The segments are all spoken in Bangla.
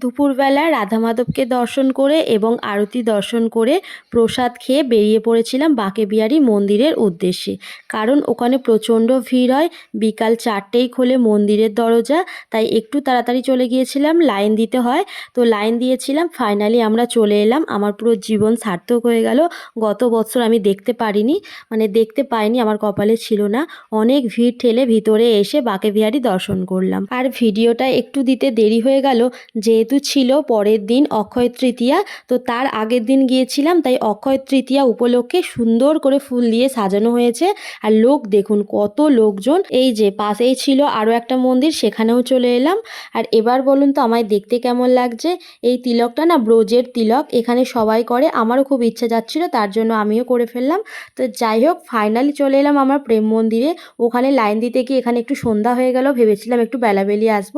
দুপুরবেলা রাধা মাধবকে দর্শন করে এবং আরতি দর্শন করে প্রসাদ খেয়ে বেরিয়ে পড়েছিলাম বাঁকেবিহারী মন্দিরের উদ্দেশ্যে। কারণ ওখানে প্রচণ্ড ভিড় হয়, বিকাল চারটেই খোলে মন্দিরের দরজা, তাই একটু তাড়াতাড়ি চলে গিয়েছিলাম, লাইন দিতে হয়। তো লাইন দিয়েছিলাম, ফাইনালি আমরা চলে এলাম। আমার পুরো জীবন সার্থক হয়ে গেল। গত বছর আমি দেখতে পারিনি মানে দেখতে পাইনি, আমার কপালে ছিল না। অনেক ভিড় ঠেলে ভিতরে এসে বাঁকেবিহারী দর্শন করলাম। আর ভিডিওটা একটু দিতে দেরি হয়ে গেল যেহেতু ছিল পরের দিন অক্ষয় তৃতীয়া, তো তার আগের দিন গিয়েছিলাম, তাই অক্ষয় তৃতীয়া উপলক্ষে সুন্দর করে ফুল দিয়ে সাজানো হয়েছে। আর লোক, দেখুন কত লোকজন। এই যে পাশেই ছিল আরও একটা মন্দির, সেখানেও চলে এলাম। আর এবার বলুন তো, আমায় দেখতে কেমন লাগছে? এই তিলকটা না ব্রোজের তিলক, এখানে সবাই করে। আমারও খুব ইচ্ছা যাচ্ছিল, তার জন্য আমিও করে ফেললাম। তো যাই হোক ফাইনালি চলে এলাম আমার প্রেম মন্দিরে। ওখানে লাইন দিতে গিয়ে এখানে একটু সন্ধ্যা হয়ে গেল, ভেবেছিলাম একটু বেলাবেলি আসব।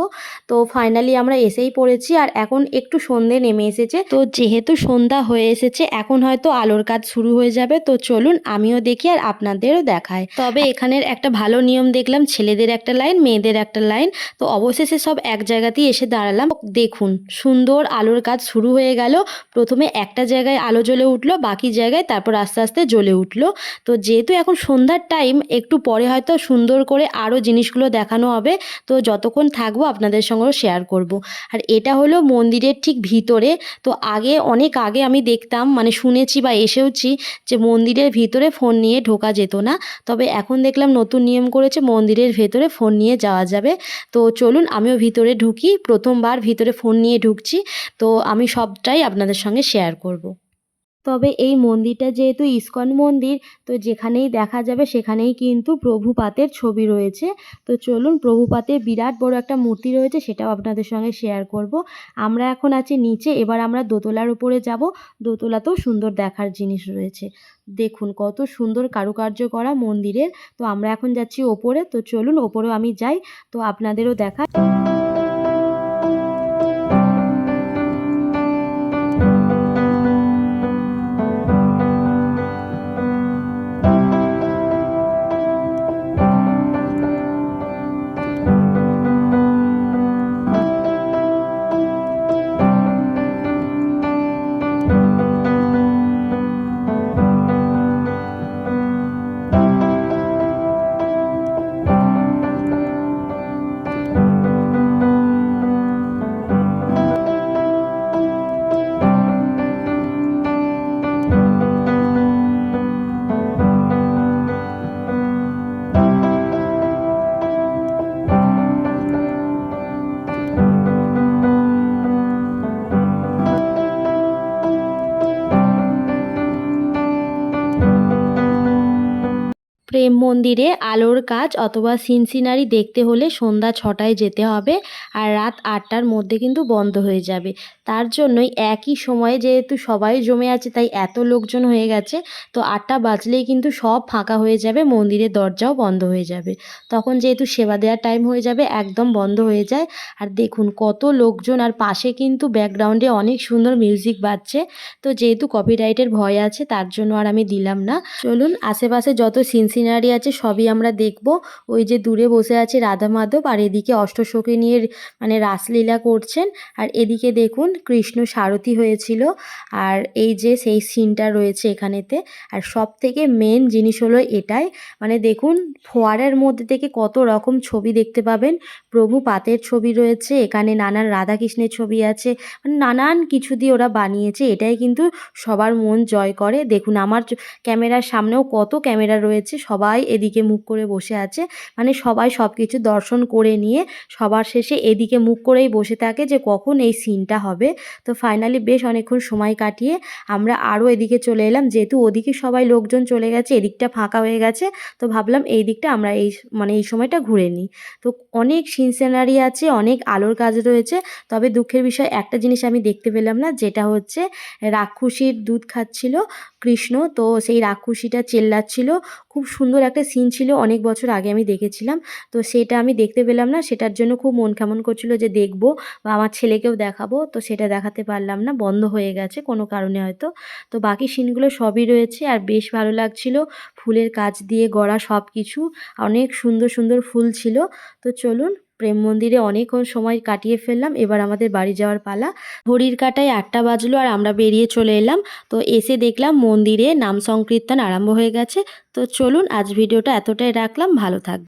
তো ফাইনালি আমরা এসেই পড়েছি আর এখন একটু সন্ধে নেমে এসেছে। তো যেহেতু সন্ধ্যা হয়ে এসেছে, এখন হয়তো আলোর কাজ শুরু হয়ে যাবে। তো চলুন আমিও দেখি আর আপনাদেরও দেখায় তবে এখানের একটা ভালো নিয়ম দেখলাম, ছেলেদের একটা লাইন, মেয়েদের একটা লাইন। তো অবশেষে সব এক জায়গাতেই এসে দাঁড়ালাম। দেখুন, সুন্দর আলোর কাজ শুরু হয়ে গেল। প্রথমে একটা জায়গায় আলো জ্বলে উঠল, বাকি জায়গায় তারপর আস্তে আস্তে জ্বলে উঠল। তো যেহেতু এখন সন্ধ্যার টাইম, একটু পরে হয়তো সুন্দর করে আরও জিনিসগুলো দেখানো হবে। তো যতক্ষণ থাকব আপনাদের সঙ্গেও শেয়ার করব। আর এটা হলো মন্দিরের ঠিক ভিতরে। তো আগে, অনেক আগে আমি দেখতাম মানে শুনেছি বা এসেওছি যে মন্দিরের ভিতরে ফোন নিয়ে ঢোকা যেত না। তবে এখন দেখলাম নতুন নিয়ম করেছে মন্দিরের ভেতরে ফোন নিয়ে যাওয়া যাবে। তো চলুন, আমিও ভিতরে ঢুকি। প্রথমবার ভিতরে ফোন নিয়ে ঢুকছি। তো আমি সবটাই আপনাদের সঙ্গে শেয়ার করব। তবে এই মন্দিরটা যেহেতু ইস্কন মন্দির, তো যেখানেই দেখা যাবে সেখানেই কিন্তু প্রভুপাতের ছবি রয়েছে। তো চলুন, প্রভুপাতের বিরাট বড় একটা মূর্তি রয়েছে, সেটাও আপনাদের সঙ্গে শেয়ার করব। আমরা এখন আছি নিচে, এবার আমরা দোতলার উপরে যাব। দোতলাতেও সুন্দর দেখার জিনিস রয়েছে। দেখুন, কত সুন্দর কারুকার্য করা মন্দিরের। তো আমরা এখন যাচ্ছি ওপরে, তো চলুন, ওপরেও আমি যাই। তো আপনাদেরও দেখা প্রেম মন্দিরে আলোর কাজ অথবা সিনসিনারি দেখতে হলে সন্ধ্যা ছটায় যেতে হবে আর রাত আটটার মধ্যে কিন্তু বন্ধ হয়ে যাবে। তার জন্যই একই সময়ে যেহেতু সবাই জমে আছে, তাই এত লোকজন হয়ে গেছে, তো আটটা বাজলেই কিন্তু সব ফাঁকা হয়ে যাবে, মন্দিরের দরজাও বন্ধ হয়ে যাবে। তখন যেহেতু সেবা দেওয়ার টাইম হয়ে যাবে, একদম বন্ধ হয়ে যায়। আর দেখুন কত লোকজন, আর পাশে কিন্তু ব্যাকগ্রাউন্ডে অনেক সুন্দর মিউজিক বাজছে, তো যেহেতু কপিরাইটের ভয় আছে, তার জন্য আর আমি দিলাম না। চলুন, আশেপাশে যত সিনসিনারি আছে, সবই আমরা দেখব। ওই যে দূরে বসে আছে রাধা মাধব আর এদিকে অষ্টসখী নিয়ে মানে রাসলীলা করছেন। আর এদিকে দেখুন কৃষ্ণ সারথি হয়েছিল। আর এই যে সেই সিনটা রয়েছে এখানেতে। আর সব থেকে মেন জিনিস হলো এটাই। মানে দেখুন ফোয়ারার মধ্যে থেকে কত রকম ছবি দেখতে পাবেন। প্রভু পাতের ছবি রয়েছে, এখানে নানান রাধাকৃষ্ণের ছবি আছে। মানে নানান কিছু দিয়ে ওরা বানিয়েছে, এটাই কিন্তু সবার মন জয় করে। দেখুন আমার ক্যামেরার সামনেও কত ক্যামেরা রয়েছে সবাই এদিকে মুখ করে বসে আছে। মানে সবাই সব কিছু দর্শন করে নিয়ে সবার শেষে এদিকে মুখ করেই বসে থাকে যে কখন এই সিনটা হবে। তো ফাইনালি বেশ অনেকক্ষণ সময় কাটিয়ে আমরা আরও এদিকে চলে এলাম। যেহেতু ওদিকে সবাই লোকজন চলে গেছে, এদিকটা ফাঁকা হয়ে গেছে। তো ভাবলাম এই দিকটা আমরা এই মানে এই সময়টা ঘুরে নিই। তো অনেক সিন সিনারি আছে, অনেক আলোর কাজ রয়েছে। তবে দুঃখের বিষয়, একটা জিনিস আমি দেখতে পেলাম না, যেটা হচ্ছে রাক্ষসীর দুধ খাচ্ছিল কৃষ্ণ। তো সেই রাক্ষসীটা চেল্লাচ্ছিল। খুব সুন্দর একটা সিন ছিল, অনেক বছর আগে আমি দেখেছিলাম। তো সেটা আমি দেখতে পেলাম না, সেটার জন্য খুব মন কেমন করছিল যে দেখব বা আমার ছেলেকেও দেখাবো, তো সেটা দেখাতে পারলাম না, বন্ধ হয়ে গেছে কোনো কারণে হয়তো। তো বাকি সিনগুলো সবই রয়েছে আর বেশ ভালো লাগছিল, ফুলের কাজ দিয়ে গড়া সব কিছু অনেক সুন্দর সুন্দর ফুল ছিল। তো চলুন প্রেম মন্দিরে অনেকক্ষণ সময় কাটিয়ে ফেললাম। এবার আমাদের বাড়ি যাওয়ার পালা। ঘড়ির কাটায় আটটা বাজলো আর আমরা বেরিয়ে চলে এলাম। তো এসে দেখলাম মন্দিরে নাম সংকীর্তন আরম্ভ হয়ে গেছে। তো চলুন আজ ভিডিওটা এতটাই রাখলাম। ভালো থাকবে